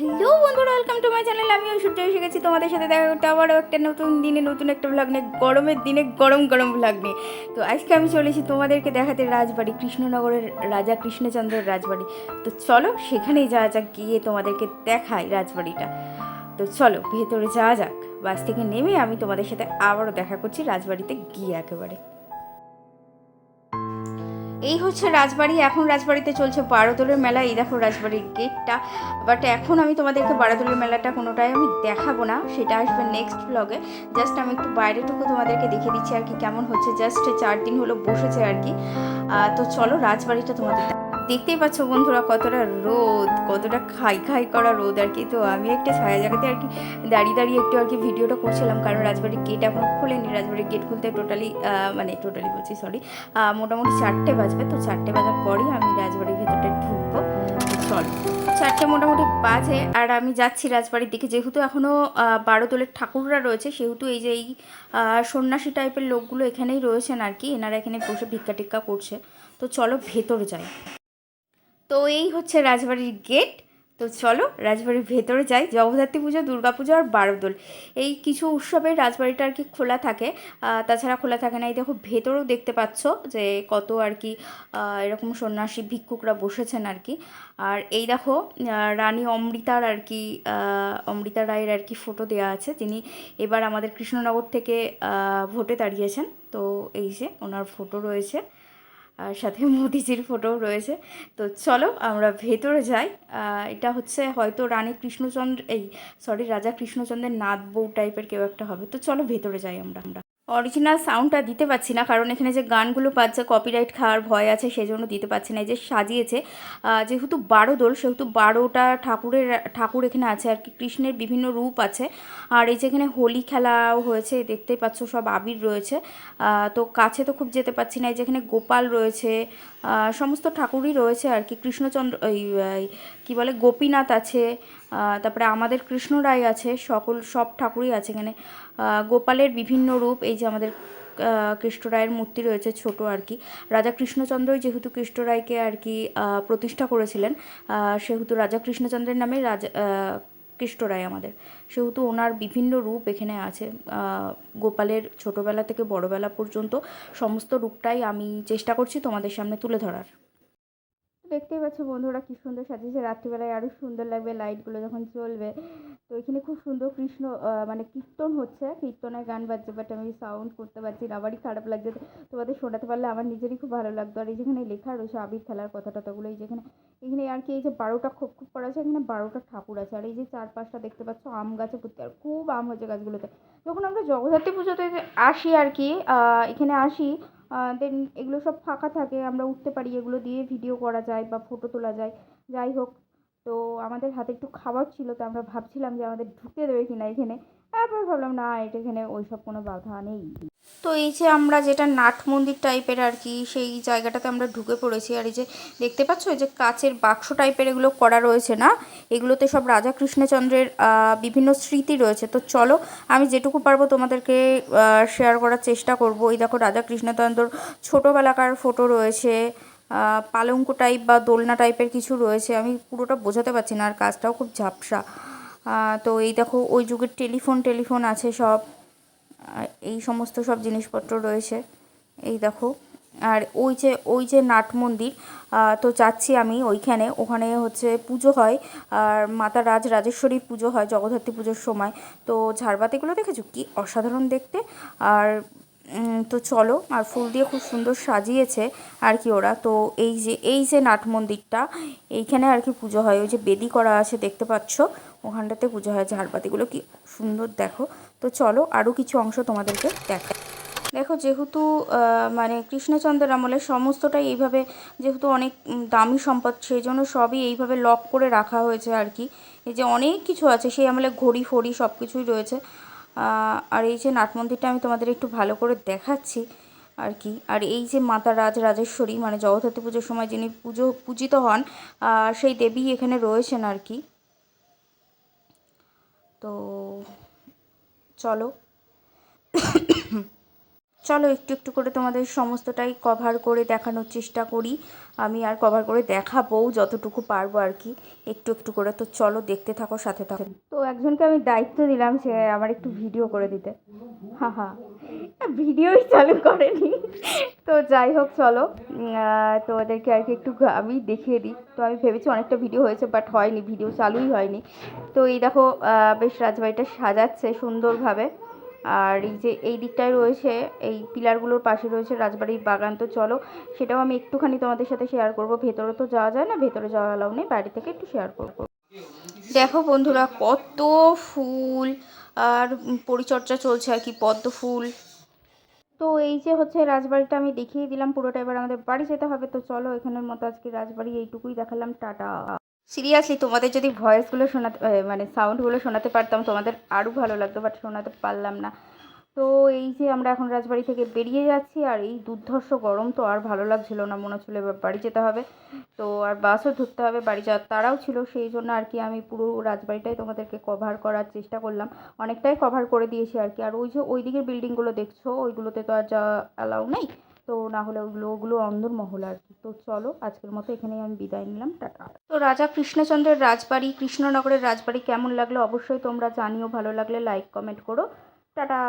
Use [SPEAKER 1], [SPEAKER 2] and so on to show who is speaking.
[SPEAKER 1] Hello বন্ধুরা welcome to my channel আমি সূর্য এসে গেছি তোমাদের সাথে দেখা করতে আবারও একটা নতুন দিনে, নতুন একটা ভ্লগ নিয়ে, গরমের দিনে গরম গরম ভ্লগ নিয়ে। তো আজকে আমি চলেছি তোমাদেরকে দেখাতে রাজবাড়ি, কৃষ্ণনগরের রাজা কৃষ্ণচন্দ্রের রাজবাড়ি। তো চলো সেখানেই যাওয়া যাক, গিয়ে তোমাদেরকে দেখাই রাজবাড়িটা। তো চলো, ভেতরে যাওয়া যাক। বাস থেকে নেমে আমি তোমাদের সাথে আবারও দেখা করছি রাজবাড়িতে গিয়ে একেবারে। এই হচ্ছে রাজবাড়ি, এখন রাজবাড়িতে চলছে বারোদোলের মেলা। এই দেখো রাজবাড়ির গেটটা বাট এখন আমি তোমাদেরকে বারোদোলের মেলাটা কোনোটাই আমি দেখাবো না। সেটা আসবে নেক্সট ব্লগে জাস্ট আমি একটু বাইরেটুকু তোমাদেরকে দেখে দিচ্ছি আর কি কেমন হচ্ছে। জাস্ট চার দিন হলো বসেছে আর কি। তো চলো রাজবাড়িটা তোমাদের দেখতেই পাচ্ছ বন্ধুরা কতটা রোদ, কতটা খাই খাই করা রোদ আর কি। তো আমি একটা ছায়া জায়গাতে আর কি দাঁড়িয়ে দাঁড়িয়ে একটু আর কি ভিডিওটা করছিলাম, কারণ রাজবাড়ির গেট এখনও খোলেনি। রাজবাড়ির গেট খুলতে টোটালি মানে টোটালি বলছি সরি মোটামুটি চারটে বাজবে। তো চারটে বাজার পরেই আমি রাজবাড়ির ভেতরটা ঢুকবো। চল, চারটে মোটামুটি বাজে আর আমি যাচ্ছি রাজবাড়ির দিকে। যেহেতু এখনও বারো তোলের ঠাকুররা রয়েছে, সেহেতু এই যে এই সন্ন্যাসী টাইপের লোকগুলো এখানেই রয়েছেন আর কি। এনারা এখানে বসে ভিক্ষা টিক্ষা করছে। তো চলো ভেতরে যাই। তো এই হচ্ছে রাজবাড়ির গেট। তো চলো রাজবাড়ির ভেতরে যাই। জগদ্ধাত্রী পুজো, দুর্গা পুজো আর বারোদোল। এই কিছু উৎসবে রাজবাড়িটা আর কি খোলা থাকে। তাছাড়া খোলা থাকে না। এই দেখো ভেতরেও দেখতে পাচ্ছ যে কত আর কি এরকম সন্ন্যাসী ভিক্ষুকরা বসেছেন আর কি। আর এই দেখো রানী অমৃতার আর কি অমৃতা রায়ের আর কি ফটো দেওয়া আছে। তিনি এবার আমাদের কৃষ্ণনগর থেকে ভোটে দাঁড়িয়েছেন। তো এই যে ওনার ফটো রয়েছে। আর সাথে মোদিজির ফটোও রয়েছে। তো চলো আমরা ভেতরে যাই। এটা হচ্ছে হয়তো রানী কৃষ্ণচন্দ্র, এই সরি রাজা কৃষ্ণচন্দ্রের নাথ বউ টাইপের কেউ একটা হবে। তো চলো ভেতরে যাই আমরা আমরা। অরিজিনাল সাউন্ডটা দিতে পারছি না, কারণ এখানে যে গানগুলো পাচ্ছে কপিরাইট খাওয়ার ভয় আছে সেই জন্য দিতে পারছি না। এই যে সাজিয়েছে যেহেতু বারো দোল, সেহেতু বারোটা ঠাকুরের, ঠাকুর এখানে আছে, আর কি কৃষ্ণের বিভিন্ন রূপ আছে। আর এই যে এখানে হোলি খেলাও হয়েছে দেখতেই পাচ্ছ সব আবির রয়েছে। তো কাছে তো খুব যেতে পারছি না, এই যে এখানে গোপাল রয়েছে সমস্ত ঠাকুরই রয়েছে আর কি। কৃষ্ণচন্দ্র এই কী বলে, গোপীনাথ আছে তারপরে আমাদের কৃষ্ণ রায় আছে, সকল, সব ঠাকুরই আছে এখানে। গোপালের বিভিন্ন রূপ, এই যে আমাদের কৃষ্ণ রায়ের মূর্তি রয়েছে ছোট আর কি। রাজা কৃষ্ণচন্দ্রই যেহেতু কৃষ্ণ রায়কে আর কি প্রতিষ্ঠা করেছিলেন সেহেতু রাজা কৃষ্ণচন্দ্রের নামে রাজা আহ, রায় আমাদের। সেহেতু ওনার বিভিন্ন রূপ এখানে আছে। গোপালের ছোটোবেলা থেকে বড়বেলা পর্যন্ত সমস্ত রূপটাই আমি চেষ্টা করছি তোমাদের সামনে তুলে ধরার। দেখতেই পাচ্ছ বন্ধুরা কী সুন্দর সাজিয়েছে। রাত্রিবেলায় আরও সুন্দর লাগবে লাইটগুলো যখন চলবে তো এখানে খুব সুন্দর কৃষ্ণ মানে কীর্তন হচ্ছে। কীর্তনের গান বাজছে বাট আমি সাউন্ড করতে পারছি না। আবারই খারাপ লাগছে। তোমাদের শোনাতে পারলে আমার নিজেরই খুব ভালো লাগতো। আর এই যেখানে লেখা রয়েছে, আবির খেলার কথা টথাগুলো এই যেখানে এখানে আর কি, এই যে বারোটা খোপ খোপ করা আছে, এখানে বারোটা ঠাকুর আছে। আর এই যে চার পাঁচটা দেখতে পাচ্ছ, আম গাছে ভর্তি। আর খুব আম হয়েছে গাছগুলোতে। যখন আমরা জগদ্ধাত্রী পুজোতে আসি আর কি এখানে আসি দেন এগুলো সব ফাঁকা থাকে। আমরা উঠতে পারি, এগুলো দিয়ে ভিডিও করা যায় বা ফটো তোলা যায়। যাই হোক তো আমাদের হাতে একটু খাবার ছিল, তো আমরা ভাবছিলাম যে আমাদের ঢুকতে দেবে কিনা এখানে। তারপর ভাবলাম, না, এটা এখানে ওইসব কোনো বাধা নেই। তো এই যে আমরা যেটা নাট মন্দির টাইপের আর কি, সেই জায়গাটাতে আমরা ঢুকে পড়েছি। আর এই যে দেখতে পাচ্ছ, এই যে কাচের বাক্স টাইপের এগুলো করা রয়েছে না? এগুলোতে সব রাজা কৃষ্ণচন্দ্রের বিভিন্ন স্মৃতি রয়েছে। তো চলো, আমি যেটুকু পারব তোমাদেরকে শেয়ার করার চেষ্টা করব। এই দেখো, রাজা কৃষ্ণচন্দ্রর ছোটোবেলাকার ফটো রয়েছে। পালঙ্ক টাইপ বা দোলনা টাইপের কিছু রয়েছে, আমি পুরোটা বোঝাতে পারছি না আর কাজটাও খুব ঝাপসা। তো এই দেখো, ওই যুগের টেলিফোন টেলিফোন আছে সব। এই সমস্ত সব জিনিসপত্র রয়েছে। এই দেখো, আর ওই যে ওই যে নাট মন্দির তো যাচ্ছি আমি ওইখানে। ওখানে হচ্ছে পুজো হয়, আর মাতা রাজ রাজেশ্বরীর পুজো হয়, জগদ্ধাত্রী পুজোর সময়। তো ঝাড়বাতিগুলো দেখেছ? কি অসাধারণ দেখতে। আর তো চলো, আর ফুল দিয়ে খুব সুন্দর সাজিয়েছে আর কি ওরা। তো এই যে এই যে নাট মন্দিরটা, এইখানে আর কি পুজো হয়। ওই যে বেদি করা আছে, দেখতে পাচ্ছ? ওখানটাতে পুজো হয়। ঝাড়বাতিগুলো কি সুন্দর, দেখো। তো চলো, আরও কিছু অংশ তোমাদেরকে দেখা দেখো, যেহেতু মানে কৃষ্ণচন্দ্রের আমলে সমস্তটাই এইভাবে, যেহেতু অনেক দামি সম্পদ, সেই জন্য সবই এইভাবে লক করে রাখা হয়েছে আর কি। এই যে অনেক কিছু আছে, সেই আমলে ঘড়ি ফড়ি সব কিছুই রয়েছে। আর এই যে নাট মন্দিরটা আমি তোমাদের একটু ভালো করে দেখাচ্ছি আর কি। আর এই যে মাতা রাজ, রাজেশ্বরী মানে জগদ্ধাত্রী পুজোর সময় যিনি পুজো পূজিত হন সেই দেবী এখানে রয়েছেন আর কি। তো চলো। চলো একটু একটু করে তোমাদের সমস্তটাই কভার করে দেখানোর চেষ্টা করি। আমি আর কভার করে দেখাবো যতটুকু পারব আর কি। একটু একটু করে তো চলো দেখতে থাকো, সাথে থাকো। তো একজনকে আমি দায়িত্ব দিলাম সে আমার একটু ভিডিও করে দিতে। হা হা। ভিডিওই চালু করেনি। তো যাই হোক, চলো। তোমাদেরকে আর কি একটু আমি দেখিয়ে দিই। তো আমি ভেবেছি অনেকটা ভিডিও হয়েছে বাট হয়নি ভিডিও চালুই হয়নি। তো এই দেখো বেশ রাজবাড়িটা সাজাচ্ছে সুন্দরভাবে। আর এই যে এই দিকটায় রয়েছে, এই পিলারগুলোর পাশে রয়েছে রাজবাড়ির বাগান। তো চলো, সেটাও আমি একটুখানি তোমাদের সাথে শেয়ার করব। ভেতরে তো যাওয়া যায় না, ভেতরে যাওয়া অ্যালাউ নেই, বাইরে থেকে একটু শেয়ার করব। দেখো বন্ধুরা, কত ফুল আর পরিচর্যা চলছে আর কি, পদ্ম ফুল। তো এই যে হচ্ছে রাজবাড়িটা আমি দেখিয়ে দিলাম, পুরোটা এবার আমাদের বাড়ি যেতে হবে। তো চলো, এখানের মতো আজকে রাজবাড়ি এইটুকুই দেখালাম, টাটা। সিরিয়াসলি তোমাদের যদি ভয়েসগুলো শোনাতে মানে সাউন্ডগুলো শোনাতে পারতাম, তোমাদের আরও ভালো লাগতো বাট শোনাতে পারলাম না। তো এই যে আমরা এখন রাজবাড়ি থেকে বেরিয়ে যাচ্ছি, আর এই দুর্ধর্ষ গরম তো আর ভালো লাগছিল না মনে হচ্ছিল এবার বাড়ি যেতে হবে। তো আর বাসও ধরতে হবে, বাড়ি যাওয়ার তারাও ছিল, সেই জন্য আর কি আমি পুরো রাজবাড়িটাই তোমাদেরকে কভার করার চেষ্টা করলাম। অনেকটাই কভার করে দিয়েছি আর কি। আর ওই যে ওই দিকের বিল্ডিংগুলো দেখছ, ওইগুলোতে তো আর যা অ্যালাউ নেই? তো না হলে ওগুলো ওগুলো অন্দরমহল আর কি। তো চলো, আজকের মতো এখানেই আমি বিদায় নিলাম, টাটা। তো রাজা কৃষ্ণচন্দ্রের রাজবাড়ি, কৃষ্ণনগরের রাজবাড়ি কেমন লাগল অবশ্যই তোমরা জানিও, ভালো লাগলে লাইক কমেন্ট করো, টাটা।